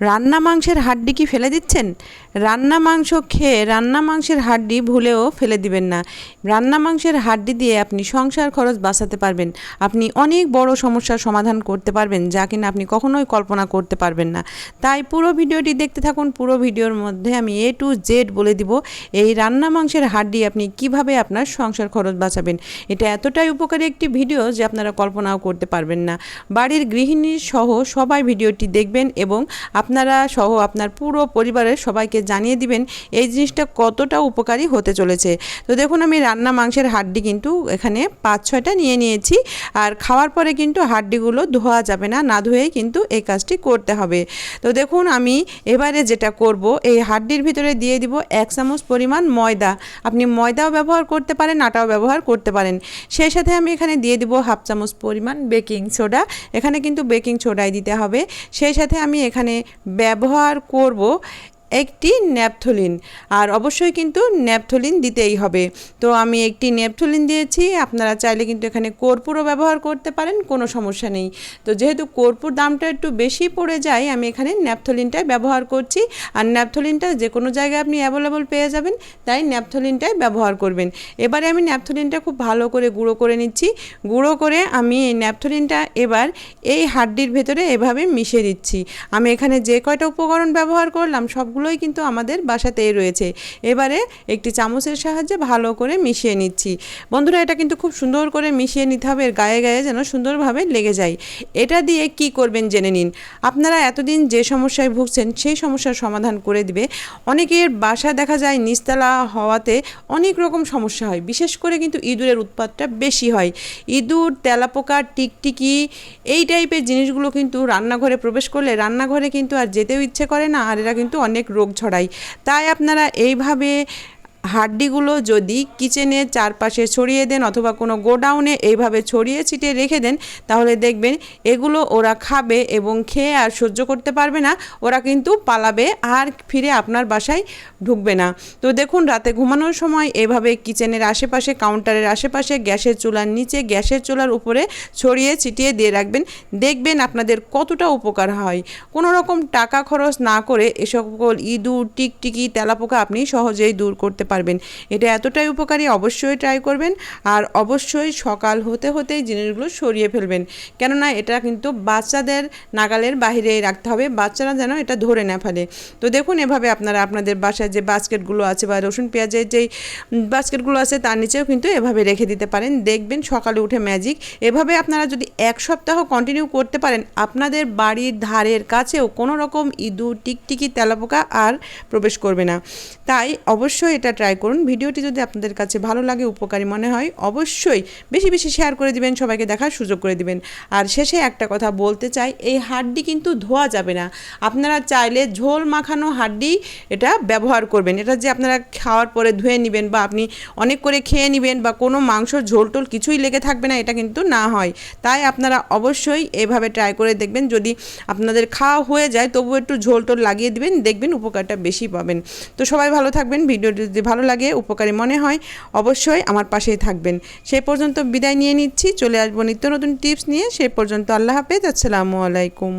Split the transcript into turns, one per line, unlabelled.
রান্না মাংসের হাড্ডি কি ফেলে দিচ্ছেন? রান্না মাংস খেয়ে রান্না মাংসের হাড্ডি ভুলেও ফেলে দিবেন না। রান্না মাংসের হাড্ডি দিয়ে আপনি সংসার খরচ বাঁচাতে পারবেন। আপনি অনেক বড় সমস্যার সমাধান করতে পারবেন যা কিনা আপনি কখনোই কল্পনা করতে পারবেন না। তাই পুরো ভিডিওটি দেখতে থাকুন। পুরো ভিডিওর মধ্যে আমি এ টু জেড বলে দিব, এই রান্না মাংসের হাড্ডি আপনি কীভাবে আপনার সংসার খরচ বাঁচাবেন। এটা এতটাই উপকারী একটি ভিডিও যে আপনারা কল্পনাও করতে পারবেন না। বাড়ির গৃহিণী সহ সবাই ভিডিওটি দেখবেন এবং আপনারা সহ আপনার পুরো পরিবারের সবাইকে জানিয়ে দিবেন এই জিনিসটা কতটা উপকারী হতে চলেছে। তো দেখুন, আমি রান্না মাংসের হাড্ডি কিন্তু এখানে পাঁচ, ছয়টা নিয়ে নিয়েছি। আর খাওয়ার পরে কিন্তু হাড্ডিগুলো ধোয়া যাবে না না ধুয়েই কিন্তু এই কাজটি করতে হবে। তো দেখুন, আমি এবারে যেটা করব, এই হাড্ডির ভিতরে দিয়ে দিব এক চামচ পরিমাণ ময়দা। আপনি ময়দাও ব্যবহার করতে পারেন, আটাও ব্যবহার করতে পারেন। সেই সাথে আমি এখানে দিয়ে দিব হাফ চামচ পরিমাণ বেকিং সোডা। এখানে কিন্তু বেকিং সোডাই দিতে হবে। সেই সাথে আমি এখানে ব্যবহার করব একটি ন্যাপথলিন, আর অবশ্যই কিন্তু ন্যাপথলিন দিতেই হবে। তো আমি একটি ন্যাপথলিন দিয়েছি, আপনারা চাইলে কিন্তু এখানে কর্পূরও ব্যবহার করতে পারেন, কোনো সমস্যা নেই। তো যেহেতু কর্পূর দামটা একটু বেশি পড়ে যায়, আমি এখানে ন্যাপথলিনটাই ব্যবহার করছি, আর ন্যাপথলিনটা যে কোনো জায়গায় আপনি অ্যাভেলেবল পেয়ে যাবেন, তাই ন্যাপথলিনটাই ব্যবহার করবেন। এবারে আমি ন্যাপথলিনটা খুব ভালো করে গুঁড়ো করে নিচ্ছি। গুঁড়ো করে আমি এই ন্যাপথলিনটা এবার এই হাড্ডির ভেতরে এভাবে মিশিয়ে দিচ্ছি। আমি এখানে যে কয়টা উপকরণ ব্যবহার করলাম সবগুলোই কিন্তু আমাদের বাসাতেই রয়েছে। এবারে একটি চামচের সাহায্যে ভালো করে মিশিয়ে নিচ্ছি। বন্ধুরা, এটা কিন্তু খুব সুন্দর করে মিশিয়ে নিতে হবে গায়ে গায়ে যেন সুন্দরভাবে লেগে যায়। এটা দিয়ে কি করবেন জেনে নিন। আপনারা এতদিন যে সমস্যায় ভুগছেন, সেই সমস্যার সমাধান করে দিবে। অনেকের বাসা দেখা যায় নিচতলা হওয়াতে অনেক রকম সমস্যা হয়। বিশেষ করে কিন্তু ইঁদুরের উৎপাতটা বেশি হয়। ইঁদুর, তেলাপোকা, টিকটিকি, এই টাইপের জিনিসগুলো কিন্তু রান্নাঘরে প্রবেশ করলে রান্নাঘরে কিন্তু আর যেতেও ইচ্ছে করে না, আর এরা কিন্তু অনেক রোগ ছড়ায়। তাই আপনারা এইভাবে হাড্ডিগুলো যদি কিচেনের চারপাশে ছড়িয়ে দেন অথবা কোনো গোডাউনে এইভাবে ছড়িয়ে ছিটিয়ে রেখে দেন, তাহলে দেখবেন এগুলো ওরা খাবে এবং খেয়ে আর সহ্য করতে পারবে না। ওরা কিন্তু পালাবে আর ফিরে আপনার বাসায় ঢুকবে না। তো দেখুন, রাতে ঘুমানোর সময় এভাবে কিচেনের আশেপাশে, কাউন্টারের আশেপাশে গ্যাসের চুলার নিচে গ্যাসের চুলার উপরে ছড়িয়ে ছিটিয়ে দিয়ে রাখবেন। দেখবেন আপনাদের কতটা উপকার হয়। কোনো রকম টাকা খরচ না করে এ সকল ইঁদুর, টিকটিকি, তেলাপোকা আপনি সহজেই দূর করতে পারবেন। এটা এতটাই উপকারী, অবশ্যই ট্রাই করবেন আর অবশ্যই সকাল হতে হতেই জিনিসগুলো সরিয়ে ফেলবেন। কেননা এটা কিন্তু বাচ্চাদের নাগালের বাহিরেই রাখতে হবে, বাচ্চারা যেন এটা ধরে না ফেলে। তো দেখুন এভাবে আপনারা আপনাদের বাসায় যে বাস্কেটগুলো আছে বা রসুন পেঁয়াজের যেই বাস্কেটগুলো আছে তার নিচেও কিন্তু এভাবে রেখে দিতে পারেন। দেখবেন সকালে উঠে ম্যাজিক এভাবে আপনারা যদি এক সপ্তাহ কন্টিনিউ করতে পারেন, আপনাদের বাড়ির ধারের কাছেও কোনো রকম ইঁদুর, টিকটিকি, তেলাপোকা আর প্রবেশ করবে না। তাই অবশ্যই এটা করুন। ভিডিওটি যদি আপনাদের কাছে ভালো লাগে, উপকারী মনে হয়, অবশ্যই বেশি বেশি শেয়ার করে দিবেন, সবাইকে দেখার সুযোগ করে দিবেন। আর শেষে একটা কথা বলতে চাই, এই হাড্ডি কিন্তু ধোয়া যাবে না। আপনারা চাইলে ঝোল মাখানো হাড্ডি এটা ব্যবহার করবেন। এটা যে আপনারা খাওয়ার পরে ধুয়ে নেবেন বা আপনি অনেক করে খেয়ে নেবেন বা কোনো মাংস ঝোল টোল কিছুই লেগে থাকবে না, এটা কিন্তু না হয়। তাই আপনারা অবশ্যই এভাবে ট্রাই করে দেখবেন। যদি আপনাদের খাওয়া হয়ে যায় তবু একটু ঝোল টোল লাগিয়ে দিবেন, দেখবেন উপকারটা বেশি পাবেন। তো সবাই ভালো থাকবেন। ভিডিওটি যদি ভালো লাগে, উপকারী মনে হয়, অবশ্যই আমার পাশেই থাকবেন। সেই পর্যন্ত বিদায় নিয়ে নিচ্ছি, চলে আসব নিত্য নতুন টিপস নিয়ে। সেই পর্যন্ত আল্লাহ হাফেজ, আসসালামু আলাইকুম।